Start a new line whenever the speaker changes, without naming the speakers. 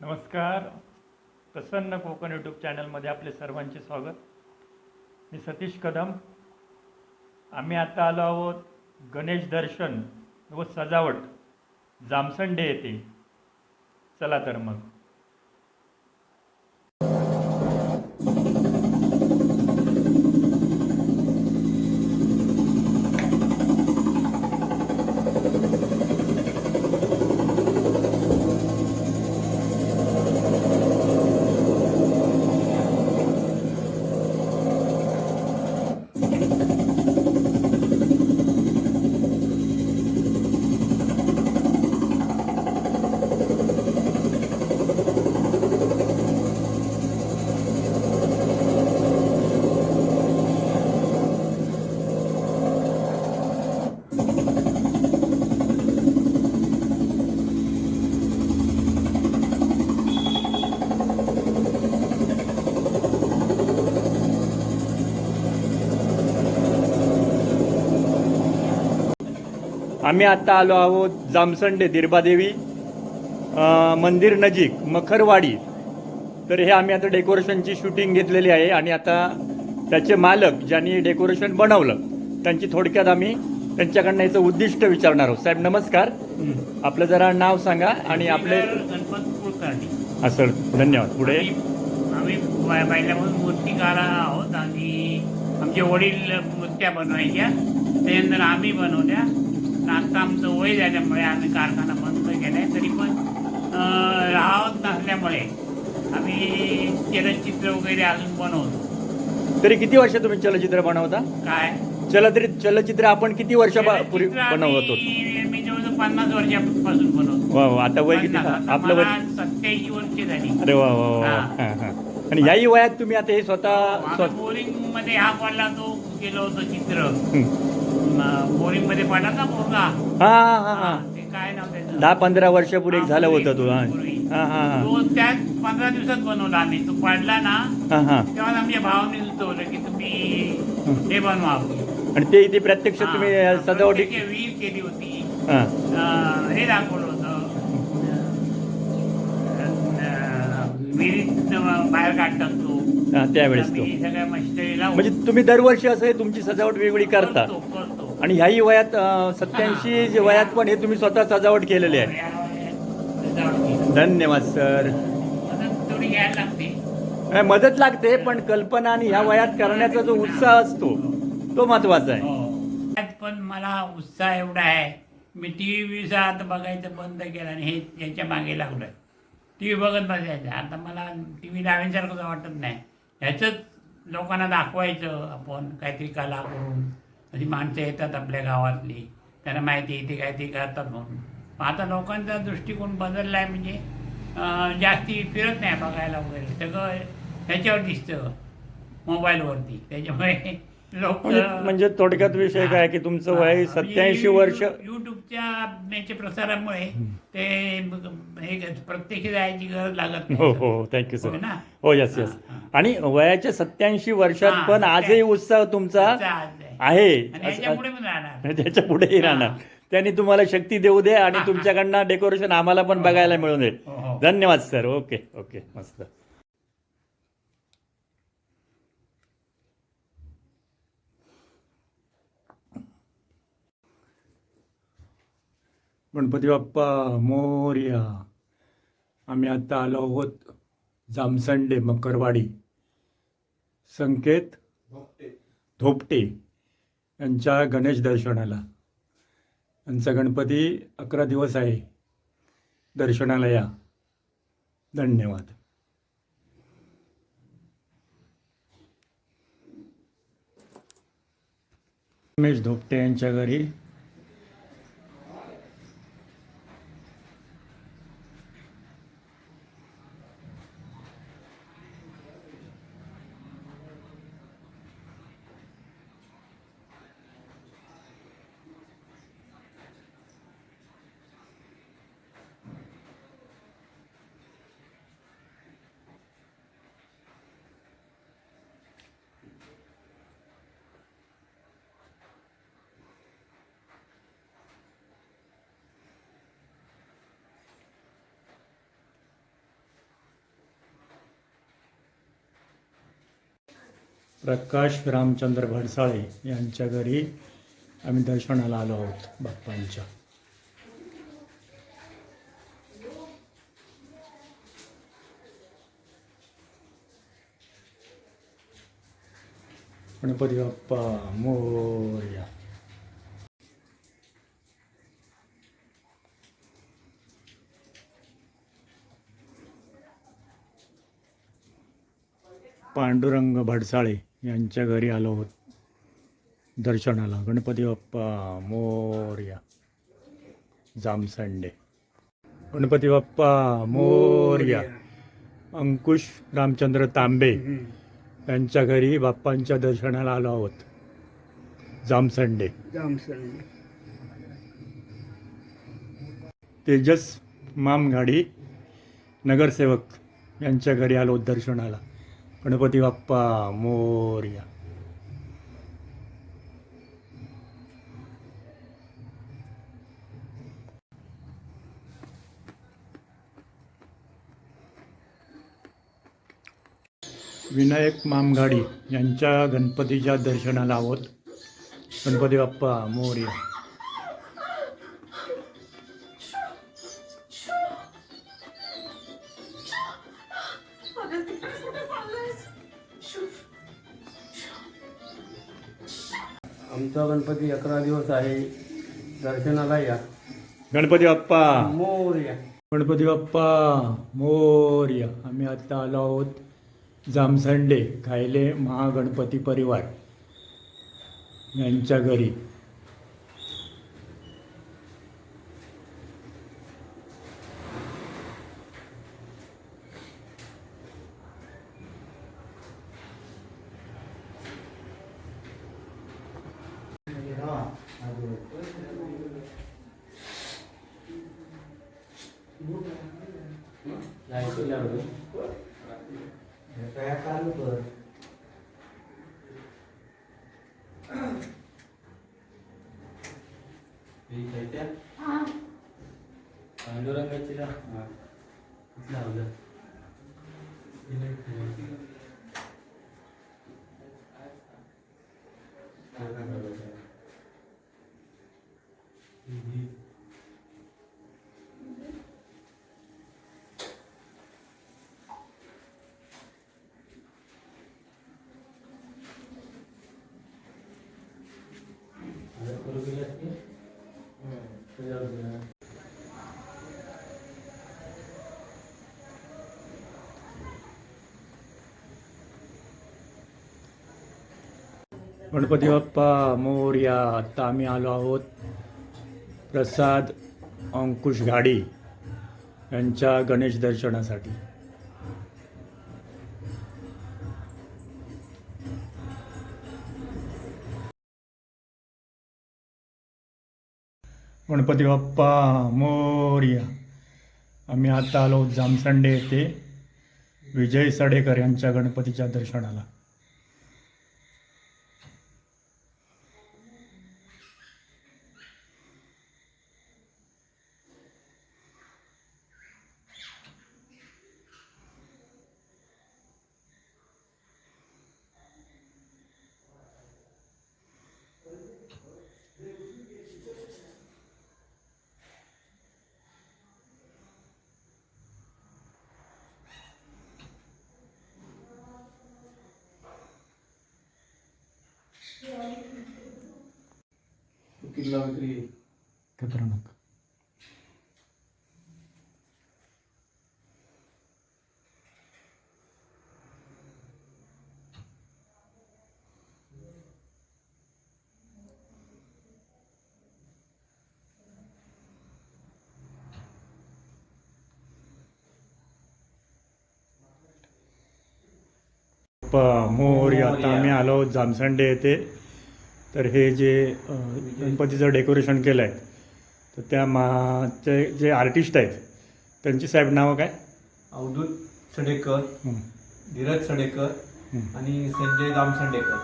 नमस्कार. प्रसन्न कोकण यूट्यूब चॅनलमध्ये आपले सर्वांचे स्वागत. मी सतीश कदम. आम्ही आता आलो आहोत गणेश दर्शन व सजावट. जामसंडे येथे. चला तर मग. आम्ही आता आलो आहोत जामसंडे दिरबादेवी मंदिर नजीक मखरवाडी. तर हे आम्ही आता डेकोरेशनची शूटिंग घेतलेली आहे आणि आता त्याचे मालक ज्यांनी डेकोरेशन बनवलं त्यांची थोडक्यात आम्ही त्यांच्याकडनं याचं उद्दिष्ट विचारणार आहोत. साहेब नमस्कार. आपलं जरा नाव सांगा आणि आपले
गणपत कुलकर्णी.
असं धन्यवाद. पुढे?
आम्ही पहिल्यापासून मूर्तिकार आहोत आणि आमचे वडील मूर्त्या बनवायच्या. त्यानंतर आम्ही बनवल्या. आता आमचं वय झाल्यामुळे आम्ही कारखाना बंद केलाय तरी पण राहत नसल्यामुळे आम्ही चलचित्र वगैरे अजून बनवतो.
तरी किती वर्ष तुम्ही चलचित्र बनवता?
काय?
चलचित्र चलचित्र आपण किती वर्षापूर्वी
चलचित्र
बनवत होतो?
आम्ही- मी जवळजवळ पन्नास वर्षापासून बनवतो.
वा वा आता वय किती? आपलं वय?
सत्याऐंशी वर्ष झाली.
अरे वा वा वा
हा.
हा, हा. आणि याही वयात तुम्ही आता हे स्वतः
बोरिंगमध्ये हा पडला तो केलं होतं चित्र.
हं.
बोरिंगमध्ये पडला ना पोरगा?
हा हा हा
ते काय नाव त्याचं?
दहा पंधरा वर्षापूर्वी एक
हा,
झालं होतं तू हा.
पूर्वी.
हा हा हा.
तो त्याच पंधरा दिवसात बनवला आम्ही. तो पडला ना
हा हा.
तेव्हा आमच्या भावाने सुचवलं की तुम्ही हे. बनवा.
आणि ते इथे प्रत्यक्ष तुम्ही सजावटी
केली होती.
हा.
अं, हे दाखवलं होतं. अं, विहिरीत बाहेर काढतात तो.
हा, त्यावेळेस तो.
आम्ही सगळ्या मशिनरीला
म्हणजे तुम्ही दरवर्षी असं हे तुमची सजावट वेगवेगळी करतो.
करतो
आणि ह्याही वयात सत्याऐंशी वयात पण हे तुम्ही स्वतः सजावट केलेली आहे. धन्यवाद सर.
मदत लागते
नाही, मदत लागते पण कल्पना आणि ह्या वयात करण्याचा जो उत्साह असतो तो महत्त्वाचा आहे.
त्यात पण मला उत्साह एवढा आहे. मी टी व्ही आता बघायचं बंद केलं आणि हे याच्या मागे लागलं टी व्ही बघत बसायचं. आता मला टी व्ही लावायसारखं वाटत नाही. ह्याचंच लोकांना दाखवायचं आपण काहीतरी कला करून. अशी माणसं येतात आपल्या गावातली. त्यांना माहिती आहे, इथे काहीतरी करतात म्हणून. आता लोकांचा दृष्टिकोन बदलला आहे म्हणजे जास्ती फिरत नाही बघायला वगैरे. सगळं ह्याच्यावर दिसतं मोबाईलवरती. त्याच्यामुळे लोक
म्हणजे म्हणजे थोडक्यात विषय काय की तुमचं वय सत्याऐंशी वर्ष
युट्यूबच्या याच्या प्रसारामुळे ते हे प्रत्यक्ष जायची गरज लागत
हो हो थँक्यू सर
ना?
हो यस यस
हा,
आणि वयाच्या सत्याऐंशी वर्षात पण आजही
ते-
उत्साह तुमचा
आहे.
त्याच्या पुढेही राहणार. त्यांनी तुम्हाला शक्ती देऊ दे आणि
हा, हा.
तुमच्याकडनं डेकोरेशन आम्हाला पण बघायला मिळू दे
हो, हो.
धन्यवाद सर ओके ओके. मस्त. गणपती बाप्पा मोर्या. आम्ही आता आलो आहोत जामसंडे मकरवाडी. संकेत धोपटे यांच्या गणेश दर्शनाला. यांचा गणपती अकरा दिवस आहे. दर्शनाला या धन्यवाद. रमेश धोपटे यांच्या घरी प्रकाश रामचंद्र भडसाळे यांच्या घरी आम्ही दर्शनाला आलो आहोत बाप्पांच्या. गणपती बाप्पा मोर्या. पांडुरंग भडसाळे. यांच्या घरी आलो आहोत दर्शनाला. गणपती बाप्पा मोर्या. जामसंडे. गणपती बाप्पा मोर्या. अंकुश रामचंद्र तांबे यांच्या घरी बाप्पांच्या दर्शनाला आलो आहोत. जामसंडे. तेजस मामगाडी नगरसेवक यांच्या घरी आलो दर्शनाला. गणपती बाप्पा मोर्या. विनायक मामगाडी यांच्या गणपतीच्या दर्शनाला आहोत. गणपती बाप्पा मोर्या.
आमचा गणपती अकरा दिवस आहे. दर्शनाला या.
गणपती बाप्पा.
मोरया
गणपती बाप्पा मोर्या आम्ही आता आलो आहोत जामसंडे खायले महागणपती परिवार यांच्या घरी.
వెళ్ళాడు దూరంగా వచ్చిరా ఇట్లా
गणपती बाप्पा मोर्या आत्ता आम्ही आलो आहोत. प्रसाद अंकुश घाडी यांच्या गणेश दर्शनासाठी. गणपती बाप्पा मोर्या. आम्ही आता आलो जामसंडे येथे विजय सडेकर यांच्या गणपतीच्या दर्शनाला. खतरनाक. प मोर्या आता आम्ही आलो जामसंडे येथे. तर हे जे गणपतीचं डेकोरेशन केलं आहे तर त्या मा ते जे आर्टिस्ट आहेत त्यांची साहेब नावं काय?
अवधूत सडेकर धीरज सडेकर. आणि संजय दामसंडेकर.